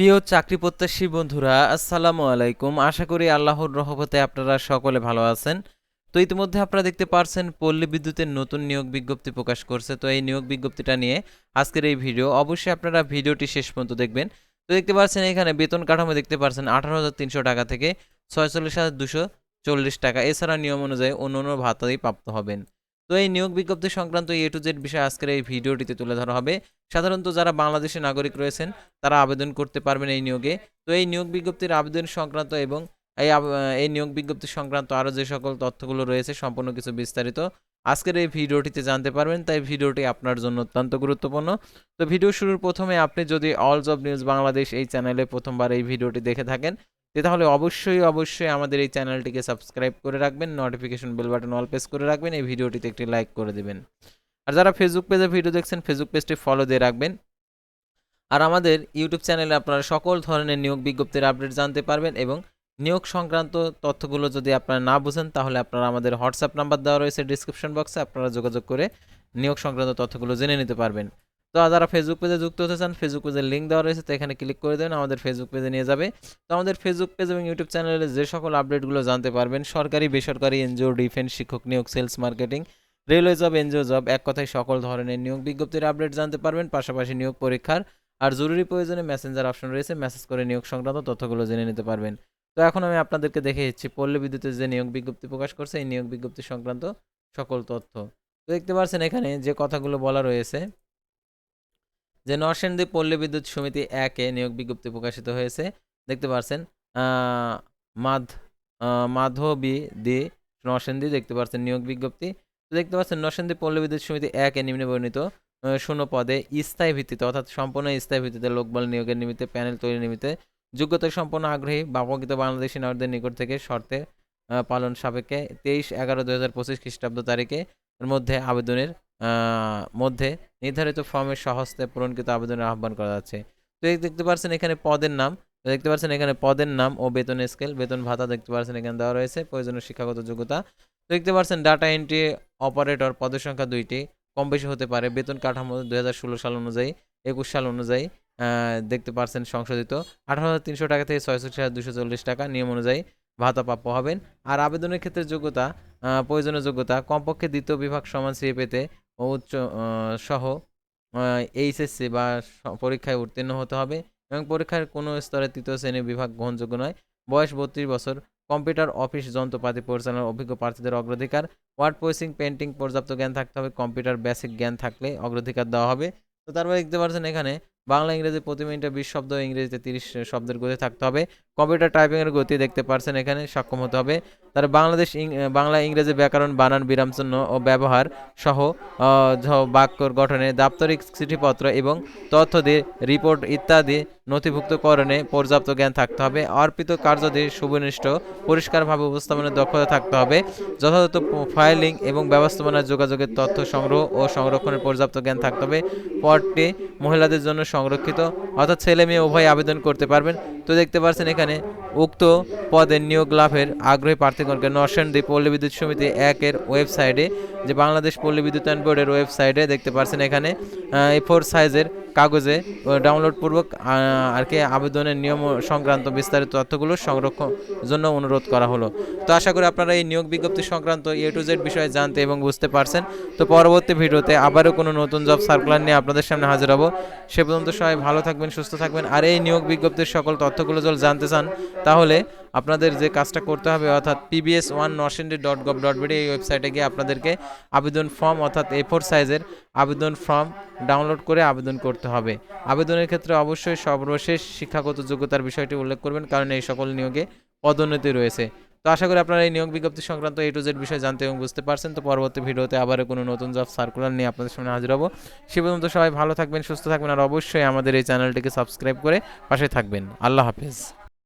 প্রিয় চাকরি প্রত্যাশী বন্ধুরা, আসসালামু আলাইকুম। আশা করি আল্লাহর রহমতে আপনারা সকলে ভালো আছেন। তো ইতিমধ্যে আপনারা দেখতে পারছেন, পল্লী বিদ্যুতের নতুন নিয়োগ বিজ্ঞপ্তি প্রকাশ করছে। তো এই নিয়োগ বিজ্ঞপ্তিটা নিয়ে আজকের এই ভিডিও, অবশ্যই আপনারা ভিডিওটি শেষ পর্যন্ত দেখবেন। তো দেখতে পাচ্ছেন এখানে বেতন কাঠামো দেখতে পাচ্ছেন, আঠারো হাজার তিনশো টাকা থেকে ছয়চল্লিশ হাজার দুশো চল্লিশ টাকা। এছাড়া নিয়ম অনুযায়ী অন্য অন্য ভাতাই প্রাপ্ত হবেন। তো এই নিয়োগ বিজ্ঞপ্তি সংক্রান্ত এ টু জেড বিষয়ে আজকের এই ভিডিওটিতে তুলে ধরা হবে। সাধারণত যারা বাংলাদেশের নাগরিক রয়েছেন, তারা আবেদন করতে পারবেন এই নিয়োগে। তো এই নিয়োগ বিজ্ঞপ্তির আবেদন সংক্রান্ত এবং এই এই নিয়োগ বিজ্ঞপ্তি সংক্রান্ত আরও যে সকল তথ্যগুলো রয়েছে, সম্পূর্ণ কিছু বিস্তারিত আজকের এই ভিডিওটিতে জানতে পারবেন। তাই ভিডিওটি আপনার জন্য অত্যন্ত গুরুত্বপূর্ণ। তো ভিডিও শুরুর প্রথমে আপনি যদি অল জব নিউজ বাংলাদেশ এই চ্যানেলে প্রথমবার এই ভিডিওটি দেখে থাকেন তাহলে অবশ্যই অবশ্যই আমাদের এই চ্যানেলটিকে সাবস্ক্রাইব করে রাখবেন notification bell button all press করে রাখবেন, এই ভিডিওটিতে একটি লাইক করে দেবেন। আর যারা ফেসবুক পেজে ভিডিও দেখছেন ফেসবুক পেজটি ফলো দিয়ে রাখবেন। আর আমাদের ইউটিউব চ্যানেলে আপনারা সকল ধরনের নিয়োগ বিজ্ঞপ্তির আপডেট জানতে পারবেন এবং নিয়োগ সংক্রান্ত তথ্যগুলো যদি আপনারা না বুঝেন, তাহলে আপনারা আমাদের হোয়াটসঅ্যাপ নাম্বার দেওয়া রয়েছে ডিসক্রিপশন বক্সে আপনারা যোগাযোগ করে নিয়োগ সংক্রান্ত তথ্যগুলো জেনে নিতে পারবেন। তো যারা ফেসবুক পেজে যুক্ত হতে চান ফেসবুক পেজের লিঙ্ক দেওয়া রয়েছে, তো এখানে ক্লিক করে দেবেন, আমাদের ফেসবুক পেজে নিয়ে যাবে। তো আমাদের ফেসবুক পেজ এবং ইউটিউব চ্যানেলে যে সকল আপডেটগুলো জানতে পারবেন, সরকারি, বেসরকারি এনজিও ডিফেন্স শিক্ষক নিয়োগ sales marketing railway job NGO job এক কথায় সকল ধরনের নিয়োগ বিজ্ঞপ্তির আপডেট জানতে পারবেন, পাশাপাশি নিয়োগ পরীক্ষার আর জরুরি প্রয়োজনে মেসেঞ্জার অপশন রয়েছে মেসেজ করে নিয়োগ সংক্রান্ত তথ্যগুলো জেনে নিতে পারবেন। তো এখন আমি আপনাদেরকে দেখে দিচ্ছি পল্লী বিদ্যুতের যে নিয়োগ বিজ্ঞপ্তি প্রকাশ করছে, এই নিয়োগ বিজ্ঞপ্তি সংক্রান্ত সকল তথ্য। তো দেখতে পাচ্ছেন এখানে যে কথাগুলো বলা রয়েছে যে নরসেনদী পল্লী বিদ্যুৎ সমিতি একে নিয়োগ বিজ্ঞপ্তি প্রকাশিত হয়েছে। দেখতে পাচ্ছেন মাধ মাধবী দি নরসেনদী দেখতে পাচ্ছেন নিয়োগ বিজ্ঞপ্তি। দেখতে পাচ্ছেন নরসেনদী পল্লী বিদ্যুৎ সমিতি একে নিম্নে বর্ণিত শূন্য পদে স্থায়ী ভিত্তিতে অর্থাৎ সম্পূর্ণ স্থায়ী ভিত্তিতে লোকবল নিয়োগের নিমিত্তে, প্যানেল তৈরি নিমিত্তে যোগ্যতা সম্পন্ন আগ্রহী বা প্রকৃত বাংলাদেশি নাগরিকদের নিকট থেকে শর্তে পালন সাপেক্ষে তেইশ এগারো দু হাজার পঁচিশ খ্রিস্টাব্দ তারিখে মধ্যে আবেদনের মধ্যে নির্ধারিত ফর্মের সহস্তে পূরণকৃত আবেদনের আহ্বান করা যাচ্ছে। তো দেখতে পাচ্ছেন এখানে পদের নাম দেখতে পাচ্ছেন এখানে পদের নাম ও বেতন স্কেল বেতন ভাতা দেখতে পাচ্ছেন এখানে দেওয়া রয়েছে, প্রয়োজনীয় শিক্ষাগত যোগ্যতা। দেখতে পাচ্ছেন ডাটা এন্ট্রি অপারেটর পদের সংখ্যা দুইটি, কম বেশি হতে পারে, বেতন কাঠামো দুই হাজার ষোলো সাল অনুযায়ী, একুশ সাল অনুযায়ী দেখতে পাচ্ছেন সংশোধিত। আঠারো হাজার তিনশো টাকা থেকে ছয়ষট্টি হাজার দুশো চল্লিশ টাকা নিয়ম অনুযায়ী ভাতা প্রাপ্য হবেন। আর আবেদনের ক্ষেত্রে যোগ্যতা প্রয়োজনীয় যোগ্যতা, কমপক্ষে দ্বিতীয় বিভাগ সমান সিএ পেতে উচ্চ সহ এইচএসসি বা পরীক্ষায় উত্তীর্ণ হতে হবে এবং পরীক্ষার কোনো স্তরে তৃতীয় শ্রেণির বিভাগ গ্রহণযোগ্য নয়। বয়স বত্রিশ বছর, কম্পিউটার অফিস যন্ত্রপাতি পরিচালনার অভিজ্ঞ প্রার্থীদের অগ্রাধিকার, ওয়ার্ড প্রসেসিং পেন্টিং পর্যাপ্ত জ্ঞান থাকতে হবে, কম্পিউটার বেসিক জ্ঞান থাকলে অগ্রাধিকার দেওয়া হবে। তো তারপরে দেখতে পাচ্ছেন এখানে বাংলা, ইংরেজি প্রতি মিনিটে বিশ শব্দ, ইংরেজিতে তিরিশ শব্দের গতি থাকতে হবে। কম্পিউটার টাইপিংয়ের গতি দেখতে পারছেন এখানে, সক্ষম হতে হবে। তার বাংলাদেশ বাংলা, ইংরেজি ব্যাকরণ বানান, বিরামচিহ্ন ও ব্যবহার সহ বাক্যর গঠনে দাপ্তরিক চিঠিপত্র এবং তথ্য দিয়ে রিপোর্ট ইত্যাদি নথিভুক্তকরণে পর্যাপ্ত জ্ঞান থাকতে হবে। অর্পিত কার্যদি সুবনিষ্ঠ পরিষ্কারভাবে উপস্থাপনের দক্ষতা থাকতে হবে। যথাযথ ফাইলিং এবং ব্যবস্থাপনার যোগাযোগের তথ্য সংগ্রহ ও সংরক্ষণের পর্যাপ্ত জ্ঞান থাকতে হবে। পদটি মহিলাদের জন্য সংরক্ষিত অর্থাৎ ছেলে মেয়ে উভয় আবেদন করতে পারবেন। তো দেখতে পাচ্ছেন এখানে উক্ত পদের নিয়োগ লাভের আগ্রহী প্রার্থীগণকে নরসেনদ্বীপ পল্লী বিদ্যুৎ সমিতি একের ওয়েবসাইটে, যে বাংলাদেশ পল্লী বিদ্যুতায়ন বোর্ডের ওয়েবসাইটে দেখতে পাচ্ছেন এখানে এ ফোর সাইজের কাগজে ডাউনলোড পূর্বক আর কি আবেদনের নিয়ম সংক্রান্ত বিস্তারিত তথ্যগুলো সংরক্ষণ জন্য অনুরোধ করা হলো। তো আশা করি আপনারা এই নিয়োগ বিজ্ঞপ্তি সংক্রান্ত এ টু জেড বিষয়ে জানতে এবং বুঝতে পারছেন। তো পরবর্তী ভিডিওতে আবারও কোনো নতুন জব সার্কুলার নিয়ে আপনাদের সামনে হাজির হব। সে পর্যন্ত সবাই ভালো থাকবেন, সুস্থ থাকবেন। আর এই নিয়োগ বিজ্ঞপ্তির সকল তথ্যগুলো যদি জানতে চান, তাহলে আপনাদের যে কাজটা করতে হবে, অর্থাৎ PBS one Narsingdi dot gov dot BD এই ওয়েবসাইটে গিয়ে আপনাদেরকে আবেদন ফর্ম অর্থাৎ এ ফোর সাইজের আবেদন ফর্ম ডাউনলোড করে আবেদন করতে হবে। আবেদনের ক্ষেত্রে অবশ্যই সর্বশেষ শিক্ষাগত যোগ্যতার বিষয়টি উল্লেখ করবেন, কারণ এই সকল নিয়োগে পদোন্নতি রয়েছে। তো আশা করি আপনারা এই নিয়োগ বিজ্ঞপ্তি সংক্রান্ত এ টু জেড বিষয়ে জানতে এবং বুঝতে পারছেন। তো পরবর্তী ভিডিওতে আবারও কোনো নতুন জব সার্কুলার নিয়ে আপনাদের সামনে হাজির হব। সে পর্যন্ত সবাই ভালো থাকবেন, সুস্থ থাকবেন, আর অবশ্যই আমাদের এই চ্যানেলটিকে সাবস্ক্রাইব করে পাশে থাকবেন। আল্লাহ হাফেজ।